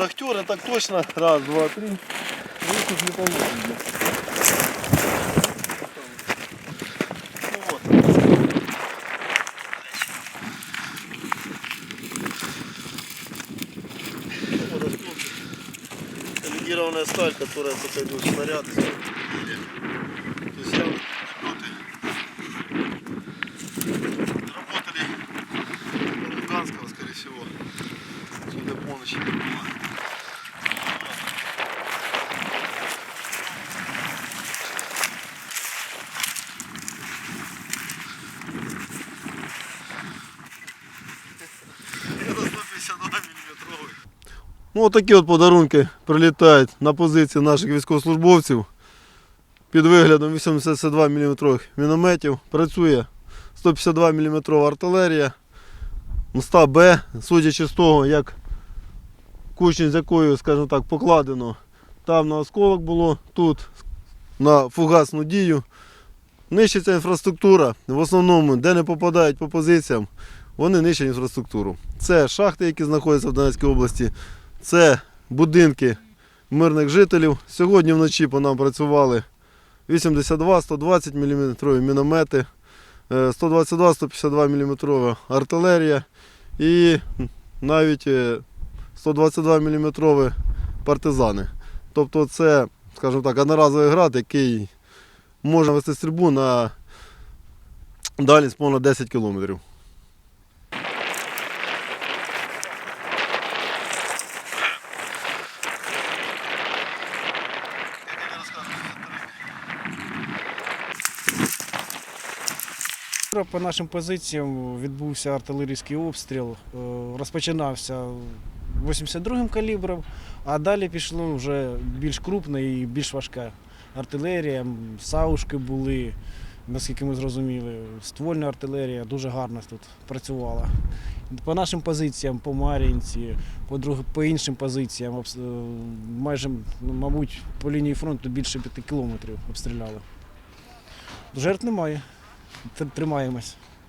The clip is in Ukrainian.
Шахтеры так точно. Раз, два, три. Выход не положено. Легированная сталь, которая пока идет снаряд. работали Луганского, скорее всего, судя по ночи. Ну, отакі от подарунки прилітають на позиції наших військовослужбовців під виглядом 82 мм мінометів. Працює 152 мм артилерія. Моста Б, судячи з того, як кучність з якою, скажімо так, покладено. Там на осколок було, тут на фугасну дію. Нищиться інфраструктура. В основному, де не попадають по позиціям, вони нищать інфраструктуру. Це шахти, які знаходяться в Донецькій області, це будинки мирних жителів. Сьогодні вночі по нам працювали 82-120 мм міномети, е, 122-152 мм артилерія і навіть е, 122 мм партизани. Тобто це, скажімо так, одноразовий град, який може вести стрільбу на дальність понад 10 кілометрів. Вчора По нашим позиціям відбувся артилерійський обстріл. Е, Розпочинався 82-м калібром, а далі пішло вже більш крупна і більш важка артилерія. Саушки були, наскільки ми зрозуміли. Ствольна артилерія дуже гарно тут працювала. По нашим позиціям, по Мар'їнці, по, по іншим позиціям, е, майже, ну, мабуть, по лінії фронту більше п'яти кілометрів обстріляли. Жертв немає. Тр- Тримаємось.